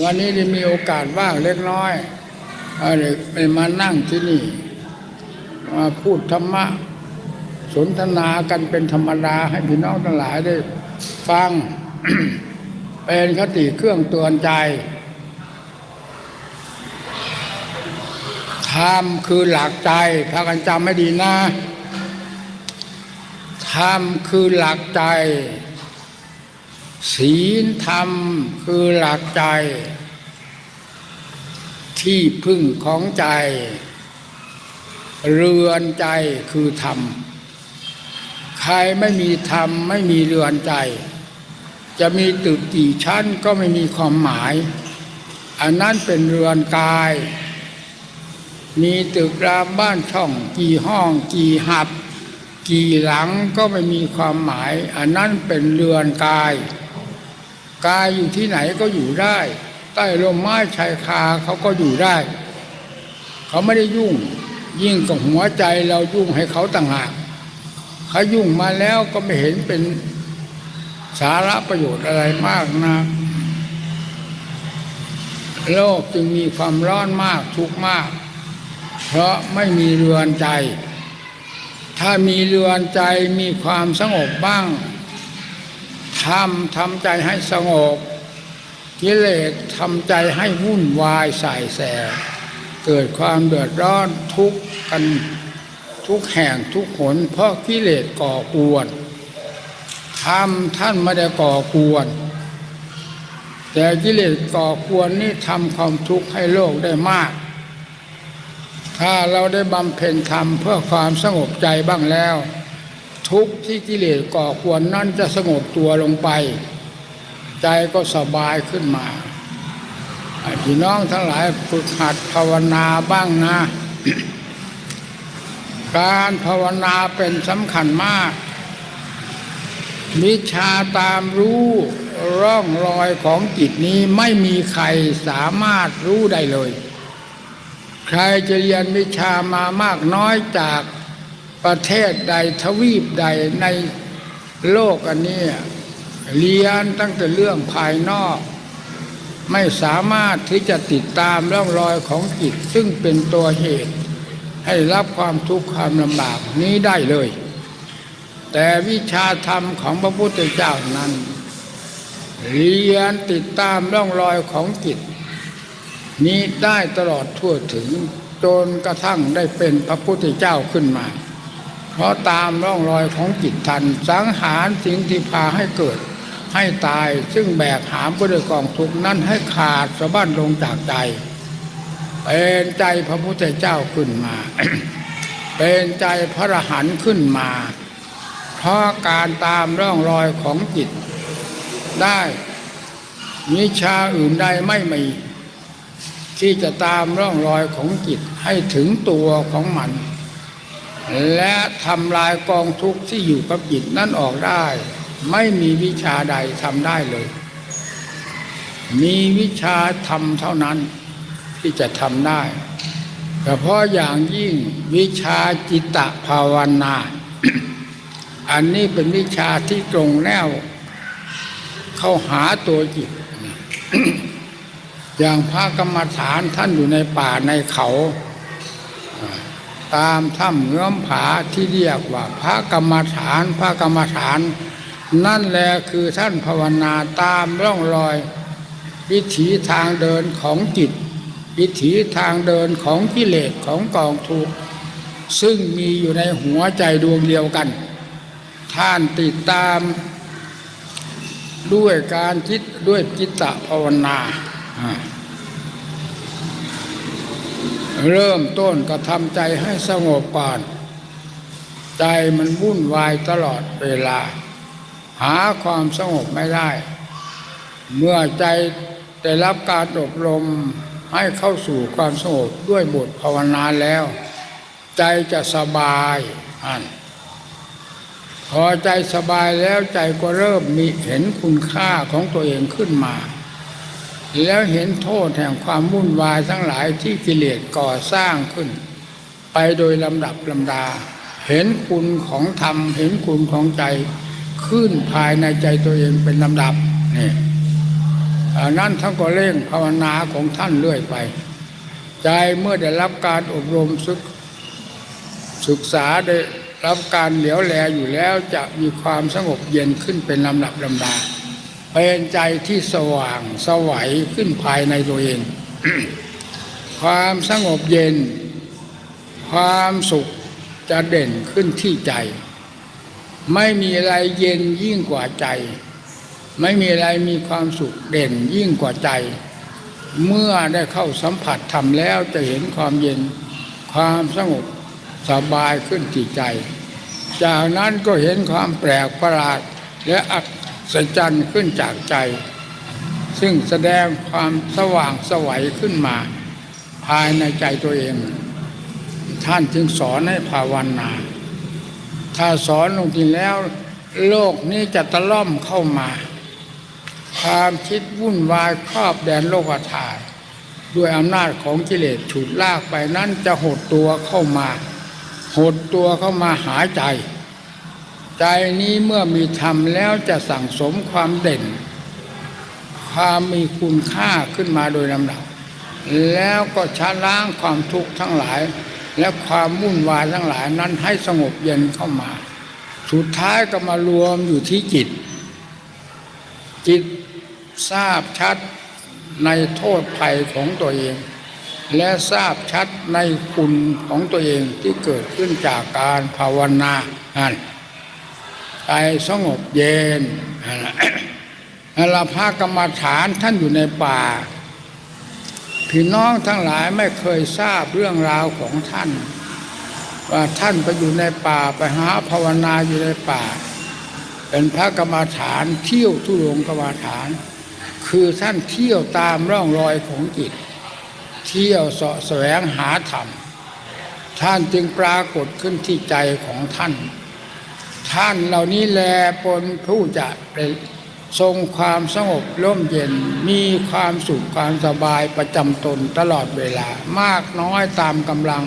วันนี้ได้มีโอกาสว่างเล็กน้อยอะไรไปมานั่งที่นี่มาพูดธรรมะ สนทนากันเป็นธรรมดาให้พี่น้องทั้งหลายได้ฟัง เป็นคติเครื่องเตือนใจธรรมคือหลักใจพากันจำไม่ดีนะธรรมคือหลักใจ ศีลธรรมคือหลักใจ ที่พึ่งของใจ เรือนใจคือธรรม ใครไม่มีธรรมไม่มีเรือนใจ จะมีตึกกี่ชั้นก็ไม่มีความหมาย อันนั้นเป็นเรือนกาย มีตึกรามบ้านช่องกี่ห้องกี่หับ กี่หลังก็ไม่มีความหมาย อันนั้นเป็นเรือนกาย กายอยู่ที่ไหนก็อยู่ได้ ใต้ร่มไม้ชายคาเขาก็อยู่ได้ เขาไม่ได้ยุ่ง ยิ่งกับหัวใจเรายุ่งให้เขาต่างหากเขายุ่งมาแล้วก็ไม่เห็นเป็นสาระประโยชน์อะไรมากนะโลกจึงมีความร้อนมากทุกมาก เพราะไม่มีเรือนใจ ถ้ามีเรือนใจมีความสงบบ้าง ทำทำใจให้สงบ กิเลสทำใจให้วุ่นวายใส่แส เกิดความเดือดร้อนทุกข์กันทุกแห่งทุกหนเพราะกิเลสก่อกวนทำท่านไม่ได้ก่อกวน แต่กิเลสก่อกวนนี่ทำความทุกข์ให้โลกได้มาก ถ้าเราได้บำเพ็ญธรรมเพื่อความสงบใจบ้างแล้ว ทุกข์ที่กิเลสก่อกวนนั่นจะสงบตัวลงไป ใจก็สบายขึ้นมาพี่น้องทั้งหลายฝึกหัดภาวนาบ้างนะ การภาวนาเป็นสำคัญมากวิชาตามรู้ร่องรอยของจิตนี้ไม่มีใครสามารถรู้ได้เลย ใครจะเรียนวิชามามากน้อยจาก ประเทศใดทวีปใดในโลกอันนี้เรียนตั้งแต่เรื่องภายนอก ไม่สามารถที่จะติดตามร่องรอยของจิตซึ่งเป็นตัวเหตุ ให้รับความทุกข์ความลำบากนี้ได้เลย แต่วิชาธรรมของพระพุทธเจ้านั้นเรียนติดตามร่องรอยของจิต นี้ได้ตลอดทั่วถึงจนกระทั่งได้เป็นพระพุทธเจ้าขึ้นมา เพราะตามร่องรอยของจิตทัน สังหารสิ่งที่พาให้เกิด ให้ตายซึ่งแบกหามไปด้วยกองทุกนั้นให้ขาดสะบั้นลงจากใจ เป็นใจพระพุทธเจ้าขึ้นมา เป็นใจพระอรหันต์ขึ้นมา เพราะการตามร่องรอยของจิตได้วิชาอื่นใดไม่มีที่จะตามร่องรอยของจิตให้ถึงตัวของมัน และทำลายกองทุกข์ที่อยู่กับจิตนั้นออกได้ ไม่มีวิชาใดทำได้เลย มีวิชาธรรมเท่านั้นที่จะทำได้เฉพาะอย่างยิ่งวิชาจิตตภาวนา อันนี้เป็นวิชาที่ตรงแนว เข้าหาตัวจิต อย่างพระกรรมฐานท่านอยู่ในป่าในเขาอ่า ตามถ้ำเงื้อมผาที่เรียกว่าพระกรรมฐานพระกรรมฐาน นั่นแหละคือท่านภาวนาตามร่องรอย วิถีทางเดินของจิต วิถีทางเดินของกิเลสของกองทุกข์ซึ่งมีอยู่ในหัวใจดวงเดียวกัน ท่านติดตาม ด้วยการคิดด้วยจิตตภาวนาอ่า เริ่มต้นก็ทำใจให้สงบก่อน ใจมันวุ่นวายตลอดเวลา หาความสงบไม่ได้ เมื่อใจได้รับการอบรมให้เข้าสู่ความสงบด้วยบทภาวนาแล้ว ใจจะสบายอันพอใจสบายแล้วใจก็เริ่มมีเห็นคุณค่าของตัวเองขึ้นมา แล้วเห็นโทษแห่งความวุ่นวายทั้งหลายที่กิเลสก่อสร้างขึ้น ไปโดยลำดับลำดา เห็นคุณของธรรม เห็นคุณของใจ ขึ้นภายในใจตัวเองเป็นลำดับนี่อันนั้นท่านก็เร่งภาวนาของท่านเรื่อยไป ใจเมื่อได้รับการอบรมศึกศึกษาได้รับการเหลียวแลอยู่แล้วจะมีความสงบเย็นขึ้นเป็นลำดับลำดา เป็นใจที่สว่างสวัยขึ้นภายในตัวเอง ความสงบเย็น ความสุขจะเด่นขึ้นที่ใจ ไม่มีอะไรเย็นยิ่งกว่าใจ ไม่มีอะไรมีความสุขเด่นยิ่งกว่าใจ เมื่อได้เข้าสัมผัสทำแล้วจะเห็นความเย็น ความสงบสบายขึ้นที่ใจ จากนั้นก็เห็นความแปลกประหลาดและอั ศจรรย์ขึ้นจากใจ ซึ่งแสดงความสว่างสวัยขึ้นมา ภายในใจตัวเอง ท่านจึงสอนให้ภาวนา ถ้าสอนลงจริงแล้ว โลกนี้จะตะล่อมเข้ามา ความคิดวุ่นวายครอบแดนโลกธาตุด้วยอำนาจของกิเลสฉุดลากไปนั้นจะหดตัวเข้ามา หดตัวเข้ามาหาใจ ใจนี้เมื่อมีธรรมแล้วจะสั่งสมความเด่น ความมีคุณค่าขึ้นมาโดยลำดับ แล้วก็ชะล้างความทุกข์ทั้งหลาย และความวุ่นวายทั้งหลายนั้นให้สงบเย็นเข้ามา สุดท้ายก็มารวมอยู่ที่จิต จิตทราบชัดในโทษภัยของตัวเอง และทราบชัดในคุณของตัวเองที่เกิดขึ้นจากการภาวนานั่น ใจสงบเย็นนั่นแหละนั่นละพรกรรมฐานท่านอยู่ในป่า พี่น้องทั้งหลายไม่เคยทราบเรื่องราวของท่าน ว่าท่านไปอยู่ในป่าไปหาภาวนาอยู่ในป่า เป็นพระกรรมฐานเที่ยวทุรงกรรมฐาน คือท่านเที่ยวตามร่องรอยของจิต เที่ยวเสาะแสวงหาธรรม ท่านจึงปรากฏขึ้นที่ใจของท่าน ท่านเหล่านี้แลปนผู้จะเป็นทรงความสงบร่มเย็นมีความสุขความสบายประจำตนตลอดเวลามากน้อยตามกำลัง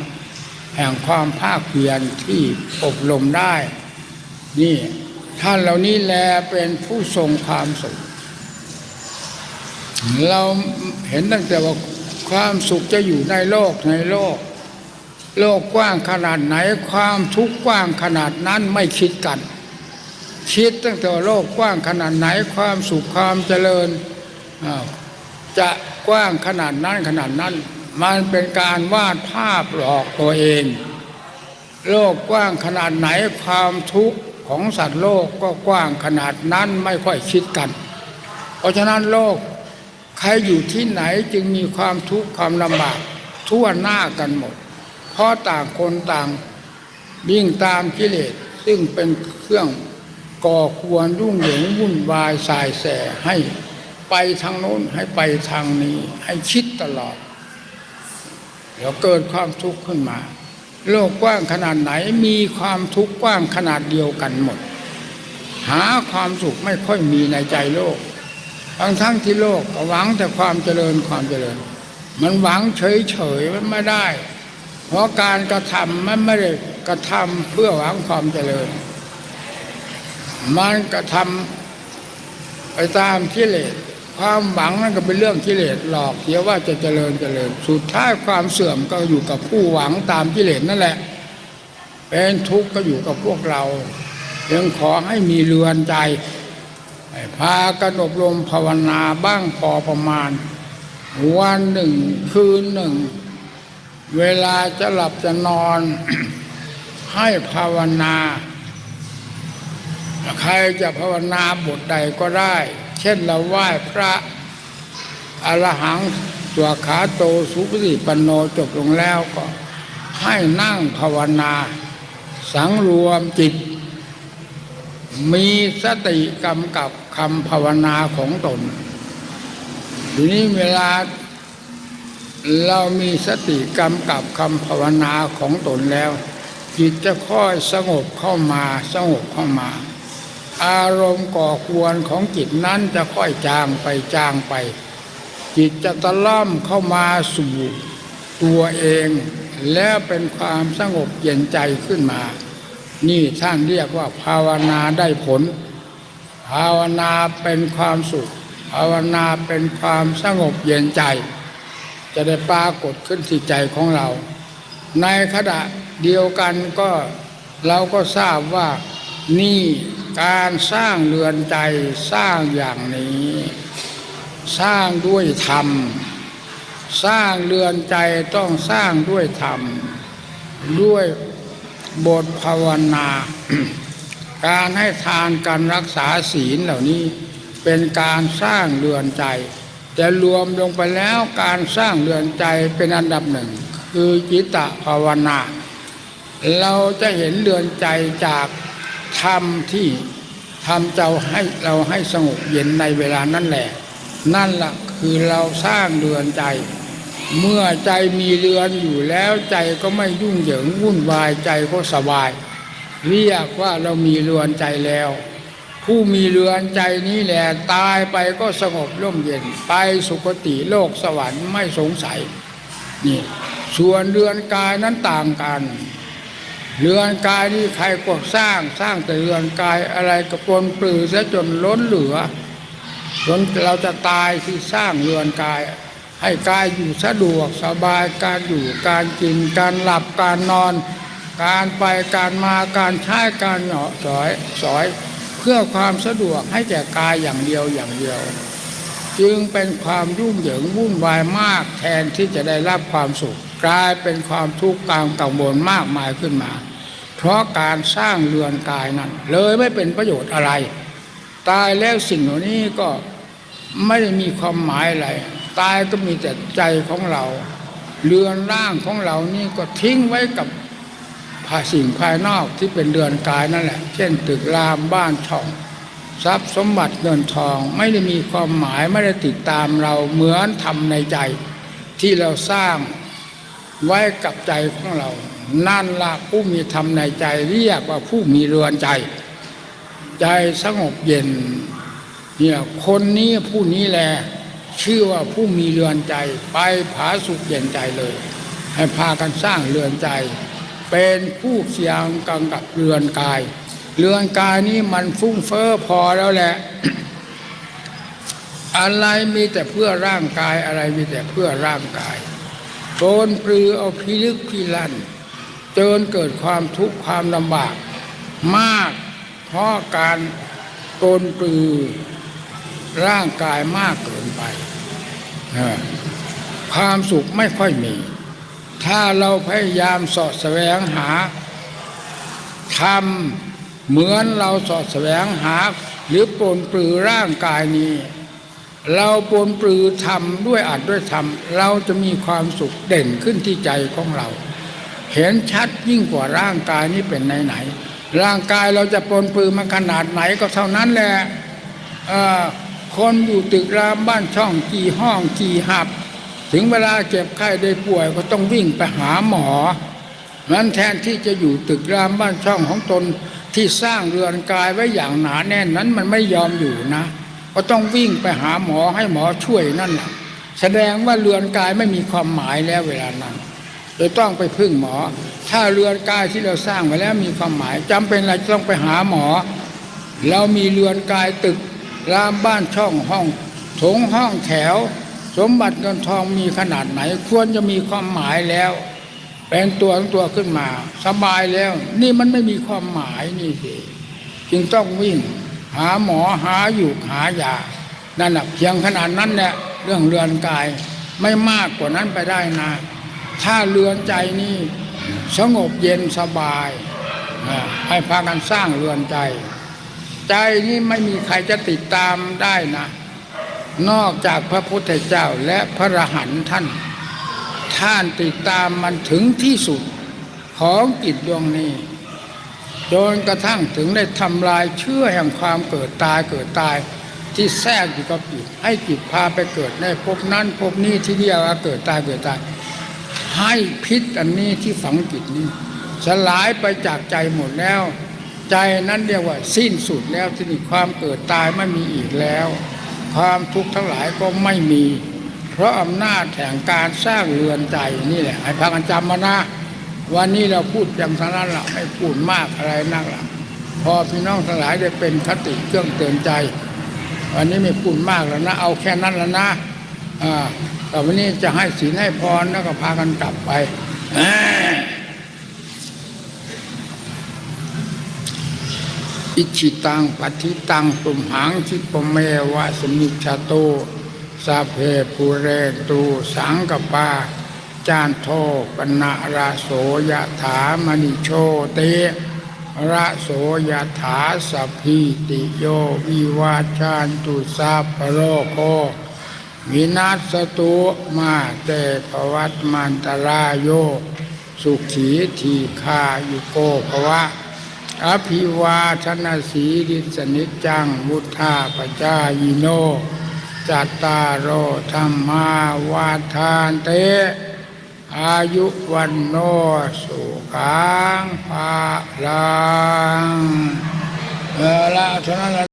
แห่งความภาคเพียรที่อบรมได้ นี่ท่านเหล่านี้แลเป็นผู้ทรงความสุข เราเห็นตั้งแต่ว่าความสุขจะอยู่ในโลกในโลก โลกกว้างขนาดไหนความทุกข์กว้างขนาดนั้นไม่คิดกัน คิดตั้งแต่โลกกว้างขนาดไหนความสุขความเจริญจะกว้างขนาดนั้นขนาดนั้น มันเป็นการวาดภาพหลอกตัวเอง โลกกว้างขนาดไหนความทุกข์ของสัตว์โลกก็กว้างขนาดนั้นไม่ค่อยคิดกัน เพราะฉะนั้นโลกใครอยู่ที่ไหนจึงมีความทุกข์ความลำบากทั่วหน้ากันหมด เพราะต่างคนต่างวิ่งตามกิเลสซึ่งเป็นเครื่องก่อควรรุ่งเหยิงวุ่นวายสายแสให้ไปทางโน้นให้ไปทางนี้ ให้คิดตลอด เดี๋ยวเกิดความทุกข์ขึ้นมา โลกกว้างขนาดไหนมีความทุกข์กว้างขนาดเดียวกันหมด หาความสุขไม่ค่อยมีในใจโลกทั้งทั้งที่โลกก็หวังแต่ความเจริญความเจริญ มันหวังเฉยเฉยๆมันไม่ได้ เพราะการกระทำมันไม่ได้กระทำเพื่อหวังความเจริญ มันกระทำไปตามกิเลสความหวังนั่นก็เป็นเรื่องกิเลสหลอกเสียว่าจะเจริญเจริญ สุดท้ายความเสื่อมก็อยู่กับผู้หวังตามกิเลสนั่นแหละ เป็นทุกข์ก็อยู่กับพวกเรายังขอให้มีเรือนใจพากันอบรมภาวนาบ้างพอประมาณ วันหนึ่งคืนหนึ่ง เวลาจะหลับจะนอน ให้ภาวนา ใครจะภาวนาบทใดก็ได้ เช่นเราไหว้พระอรหังตัวขาโตสุปฏิปันโนจบลงแล้วก็ ให้นั่งภาวนา สังรวมจิต มีสติกำกับคำภาวนาของตนทีนี้เวลา เรามีสติกำกับคำภาวนาของตนแล้ว จิตจะค่อยสงบเข้ามาสงบเข้ามา อารมณ์ก่อควรของจิตนั้นจะค่อยจางไปจางไป จิตจะตะล่อมเข้ามาสู่ตัวเองแล้วเป็นความสงบเย็นใจขึ้นมา นี่ท่านเรียกว่าภาวนาได้ผล ภาวนาเป็นความสุข ภาวนาเป็นความสงบเย็นใจ จะได้ปรากฏขึ้นที่ใจของเรา ในขณะเดียวกันก็เราก็ทราบว่านี่การสร้างเรือนใจสร้างอย่างนี้ สร้างด้วยธรรม สร้างเรือนใจต้องสร้างด้วยธรรม ด้วยบทภาวนา การให้ทานการรักษาศีลเหล่านี้เป็นการสร้างเรือนใจ แต่รวมลงไปแล้วการสร้างเรือนใจเป็นอันดับหนึ่ง คือจิตตภาวนา เราจะเห็นเรือนใจจากธรรมที่ทำเจ้าให้เราให้สงบเย็นในเวลานั้นแหละ นั่นละ่ะคือเราสร้างเรือนใจ เมื่อใจมีเรือนอยู่แล้วใจก็ไม่ยุ่งเหยิงวุ่นวายใจก็สบาย เรียกว่าเรามีเรือนใจแล้ว ผู้มีเรือนใจนี้แหละตายไปก็สงบร่มเย็นไปสุคติโลกสวรรค์ไม่สงสัยนี่ส่วนเรือนกายนั้นต่างกัน เรือนกายนี่ใครก็สร้างสร้างแต่เรือนกายอะไรกระปนปลือซะจนล้นเหลือจนเราจะตายที่สร้างเรือนกาย ให้กายอยู่สะดวกสบายการอยู่การกินการหลับการนอน การไปการมาการใช้การเหาะสอยสอย พื่อความสะดวกให้แก่กายอย่างเดียวอย่างเดียว จึงเป็นความยุ่งเหยิงวุ่นวายมากแทนที่จะได้รับความสุข กลายเป็นความทุกข์กางกังวลมากมายขึ้นมา เพราะการสร้างเรือนกายนั้น เลยไม่เป็นประโยชน์อะไร ตายแล้วสิ่งเหล่านี้ก็ไม่ได้มีความหมายอะไร ตายก็มีแต่ใจของเรา เรือนร่างของเรานี่ก็ทิ้งไว้กับ ภาสิ่งภายนอกที่เป็นเรือนกายนั่นแหละ เช่น ตึกรามบ้านช่องทรัพย์สมบัติเงินทองไม่ได้มีความหมายไม่ได้ติดตามเราเหมือนทำในใจ ที่เราสร้างไว้กับใจของเรา นั่นละผู้มีธรรมในใจเรียกว่าผู้มีเรือนใจ ใจสงบเย็นเนี่ยคนนี้ผู้นี้แหละชื่อว่าผู้มีเรือนใจ ไปผาสุขเย็นใจเลย ให้พากันสร้างเรือนใจ เป็นผู้เคียงกังกับเรือนกาย เรือนกายนี้มันฟุ้งเฟ้อพอแล้วแหละ อะไรมีแต่เพื่อร่างกายอะไรมีแต่เพื่อร่างกายโกนปลือเอาพิลึกพิลั่นจนเกิดความทุกข์ความลำบาก มากเพราะการโกนปลือร่างกายมากเกินไปความสุขไม่ค่อยมี ถ้าเราพยายามสอดแสวงหาทำเหมือนเราสอดแสวงหา หรือปนปลือร่างกายนี้ เราปนปลือทำด้วยอัดด้วยทำเราจะมีความสุขเด่นขึ้นที่ใจของเรา เห็นชัดยิ่งกว่าร่างกายนี้เป็นไหนไหนๆร่างกายเราจะปนปลือมันขนาดไหนก็เท่านั้นแหละคนอยู่ตึกรามบ้านช่องกี่ห้องกี่หับ ถึงเวลาเจ็บไข้ได้ป่วยก็ต้องวิ่งไปหาหมอ นั้นแทนที่จะอยู่ตึกรามบ้านช่องของตนที่สร้างเรือนกายไว้อย่างหนาแน่นนั้นมันไม่ยอมอยู่นะ ก็ต้องวิ่งไปหาหมอให้หมอช่วยนั่นแหละแสดงว่าเรือนกายไม่มีความหมายแล้วเวลานั้นจะต้องไปพึ่งหมอ ถ้าเรือนกายที่เราสร้างไว้แล้วมีความหมายจำเป็นอะไรต้องไปหาหมอ เรามีเรือนกายตึกรามบ้านช่องห้องโถงห้องแถว สมบัติเงินทองมีขนาดไหน ควรจะมีความหมายแล้วเป็นตัวของตัวขึ้นมา สบายแล้ว นี่มันไม่มีความหมายนี่สิจึงต้องวิ่ง หาหมอหาอยู่หายานั่นแหละเพียงขนาดนั้นแหละเรื่องเรือนกายไม่มากกว่านั้นไปได้นะ ถ้าเรือนใจนี่สงบเย็นสบายอ่าให้พากันสร้างเรือนใจ ใจนี่ไม่มีใครจะติดตามได้นะ นอกจากพระพุทธเจ้าและพระรหันท่าน ท่านติดตามมันถึงที่สุดของจิตดวงนี้จนกระทั่งถึงได้ทำลายเชื่อแห่งความเกิดตายเกิดตายที่แทรกอยู่กับจิตให้จิตพาไปเกิดในภพนั้นภพนี้ที่เรียกว่าเกิดตายเกิดตาย ให้พิษอันนี้ที่ฝังจิตนี้สลายไปจากใจหมดแล้ว ใจนั้นเรียกว่าสิ้นสุดแล้วที่นี่ความเกิดตายไม่มีอีกแล้ว ความทุกข์ทั้งหลายก็ไม่มี เพราะอำนาจแห่งการสร้างเรือนใจนี่แหละให้พากันจำมานะวันนี้เราพูดอย่างเท่านั้นละไม่พูดมากอะไรนักละพอพี่น้องทั้งหลายได้เป็นคติเครื่องเตือนใจ วันนี้ไม่พูดมากแล้วนะ เอาแค่นั้นแล้วนะอ่าแต่วันนี้จะให้ศีลให้พรแล้วก็พากันกลับไป อิชิตังปฏิตังตุมหังคิปเมวะสมิชาโตสาเพปูเรตูสังกปา จานโทปนะราโสยถามณิโชเตระโสยถาสัพพิติโยวิวาชานตุสัพโรโควินาศตุมาเตภวัตมันตรายโย สุขีทีคายุโกภวะ อภิวาชนาสีดิสนิจจังมุทธาปจายโน จัตตารโอธรรมาวาทานเต อายุวันโนสุขังภาลังเออละเท่านั้นะ